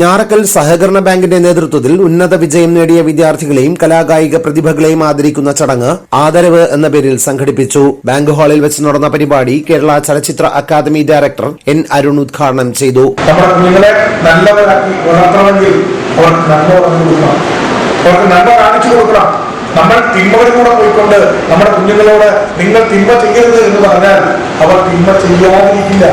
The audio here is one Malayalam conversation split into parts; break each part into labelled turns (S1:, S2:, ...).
S1: ഞാറക്കൽ സഹകരണ ബാങ്കിന്റെ നേതൃത്വത്തിൽ ഉന്നത വിജയം നേടിയ വിദ്യാർത്ഥികളെയും കലാകായിക പ്രതിഭകളെയും ആദരിക്കുന്ന ചടങ്ങ് ആദരവ് എന്ന പേരിൽ സംഘടിപ്പിച്ചു. ബാങ്ക് ഹാളിൽ വെച്ച് നടന്ന പരിപാടി കേരള ചലച്ചിത്ര അക്കാദമി ഡയറക്ടർ എൻ അരുൺ ഉദ്ഘാടനം ചെയ്തു.
S2: നമ്മൾ തിന്മകളിലൂടെ പോയിക്കൊണ്ട് നമ്മുടെ കുഞ്ഞുങ്ങളോട് നിങ്ങൾ തിന്മ ചെയ്യരുത് എന്ന് പറഞ്ഞാൽ അവർ തിന്മ ചെയ്യാതിരിക്കില്ല.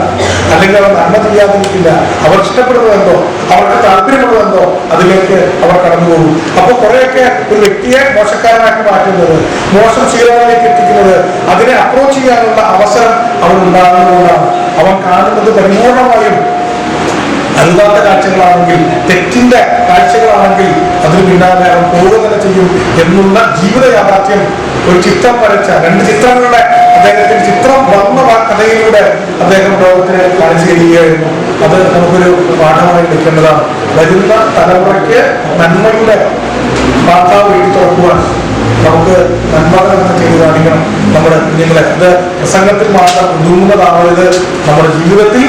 S2: അല്ലെങ്കിൽ അവർ നന്മ ചെയ്യാതിരിക്കില്ല. അവർ ഇഷ്ടപ്പെടുന്നതെന്തോ അവർക്ക് താല്പര്യമുള്ളതെന്തോ അതിലേക്ക് അവർ കടന്നു പോകും അപ്പോൾ കുറെയൊക്കെ ഒരു വ്യക്തിയെ മോശക്കാരനാക്കി മാറ്റുന്നത് മോശം ശീലങ്ങളിലേക്ക് എത്തിക്കുന്നത് അതിനെ അപ്രോച്ച് ചെയ്യാനുള്ള അവസരം അവൻ ഉണ്ടാകുന്നതുകൊണ്ടാണ്. അവൻ കാണുന്നത് പരിപൂർണമായും അരുതാത്ത കാഴ്ചകളാണെങ്കിൽ തെറ്റിന്റെ കാഴ്ചകളാണെങ്കിൽ അതിന് പിന്നാലെ എന്നുള്ള ജീവിത യാഥാർത്ഥ്യം ഒരു ചിത്രം വരച്ച രണ്ട് ചിത്രങ്ങളുടെ അദ്ദേഹത്തിന്റെ ചിത്രം വന്ന കഥയിലൂടെ അദ്ദേഹം ലോകത്തിന് കാണിച്ചു തരികയായിരുന്നു. അത് നമുക്കൊരു പാഠമായി എടുക്കേണ്ടതാണ്. വരുന്ന തലമുറയ്ക്ക് നന്മയുടെ വാർത്താവ് എഴുതി തുറക്കുവാൻ നമുക്ക് നന്മകളൊക്കെ ചെയ്ത് കാണിക്കണം നമ്മുടെ കുഞ്ഞുങ്ങളെ. അത് പ്രസംഗത്തിൽ മാത്രം ഒതുങ്ങുന്നതാണോ ഇത്? നമ്മുടെ ജീവിതത്തിൽ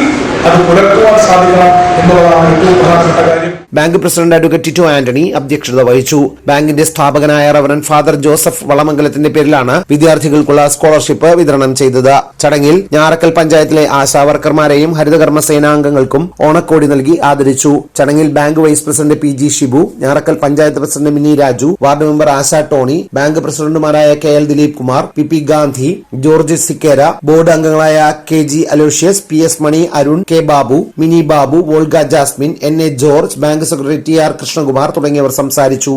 S2: അത് പുലർത്തുവാൻ സാധിക്കണം എന്നുള്ളതാണ് ഏറ്റവും പ്രധാനപ്പെട്ട കാര്യം.
S1: Bank president advocate Tito Antony അധ്യക്ഷത വഹിച്ചു. ബാങ്കിന്റെ സ്ഥാപകനായ റവറൻ ഫാദർ ജോസഫ് വളമംഗലത്തിന്റെ പേരിലാണ് വിദ്യാർത്ഥികൾക്കുള്ള സ്കോളർഷിപ്പ് വിതരണം ചെയ്തത്. ചടങ്ങിൽ ഞാറക്കൽ പഞ്ചായത്തിലെ ആശാവർക്കർമാരെയും ഹരിതകർമ്മ സേനാംഗങ്ങൾക്കും ഓണക്കോടി നൽകി ആദരിച്ചു. ചടങ്ങിൽ bank vice president P G Shibu Njarakkal panchayat president Mini Raju ward member Asha Tony bank പ്രസിഡന്റുമാരായ K L Dileep Kumar P P Gandhi George Sikkera board അംഗങ്ങളായ K G Aloysius P S Mani Arun K Babu Mini Babu Volga Jasmine N A George bank secretary T R Krishnakumar തുടങ്ങിയവർ സംസാരിച്ചു